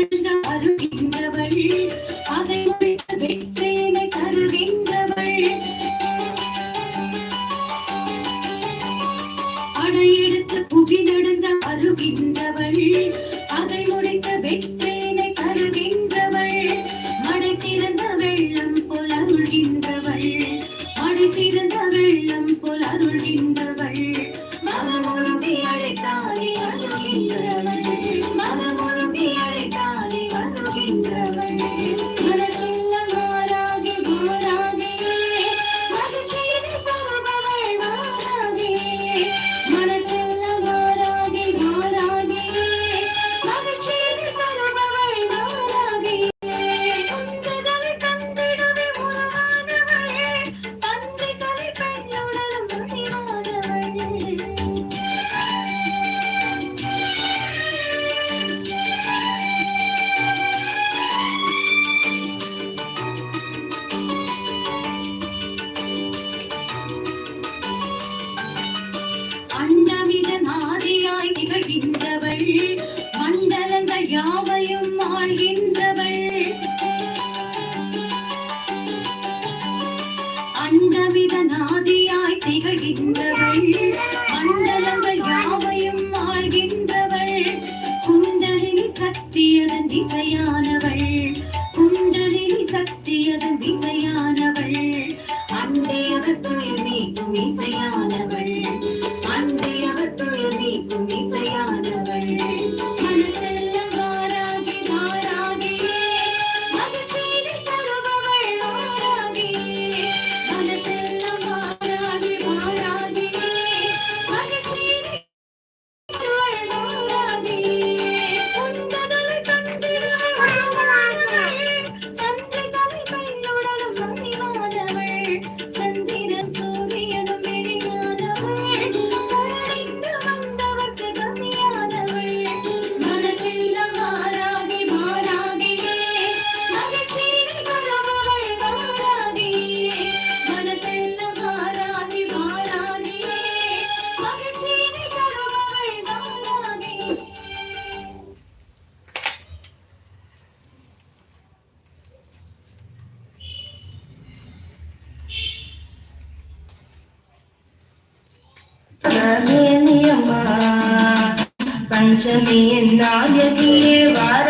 அருகின் மலவழி மலராய் திகழ்கின்றவள் மண்டலங்கள் யாவையும் ஆழ்கின்றவள் அண்டமித நாதியாய் திகழ்கின்றவள். மண்டலங்கள் யாவையும் ஆழ்கின்றவள் குண்டலினி சக்தியதன் திசையாய் பஞ்சமி என் நாயகியே வார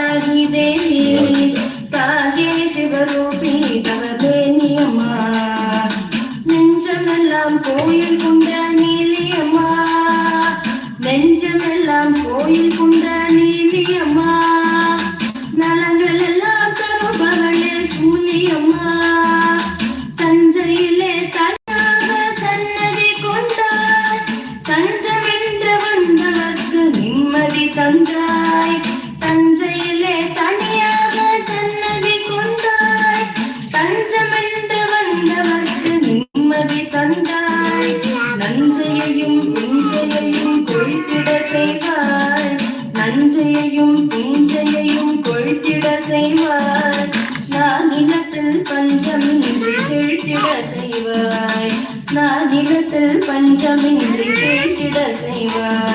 那个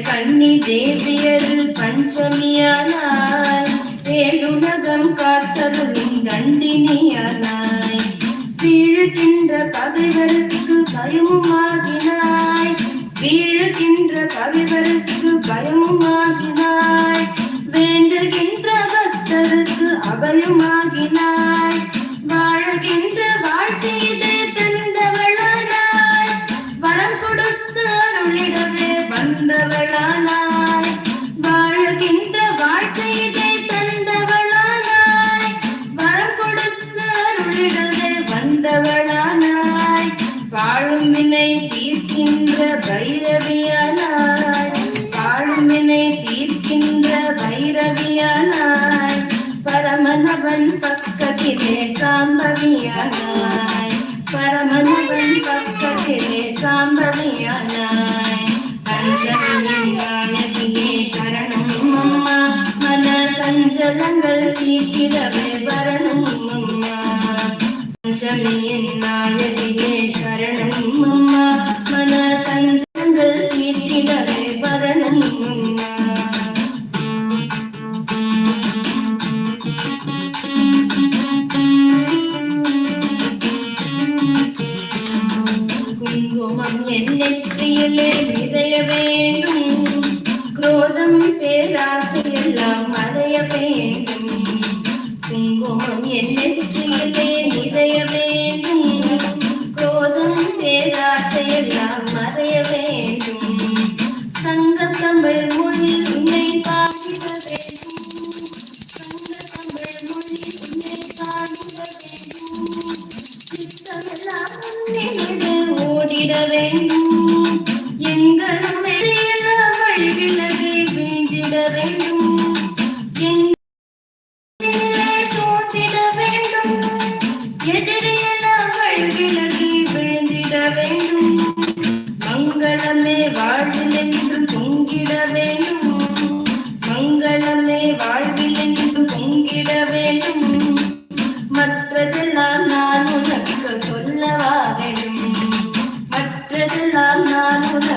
கண்ணி தேவியது பஞ்சமியானாய். வேலுலகம் காத்தது நின் கண்டினியானாய். வீழுகின்ற பகைவருக்கு பயமுமாகினாய். வீழுகின்ற பகைவருக்கு பயமுமாகினாய். வேண்டுகின்ற பக்தருக்கு அபயமாகினாய். வாழும் வினை தீர்க்கின்ற பைரவியனாய் வாழும் வினை தீர்க்கின்ற பைரவியனாய் பரமனவன் பக்கத்திலே சாம்பவியனாய் பரமனவன் பக்கத்திலே சாம்பவியனாய். பஞ்சமியின் காணதியே சரணம் அம்மா மன சஞ்சலங்கள் தீர்க்கிறவே வரணும் அம்மா. பஞ்சமியின் நாயகி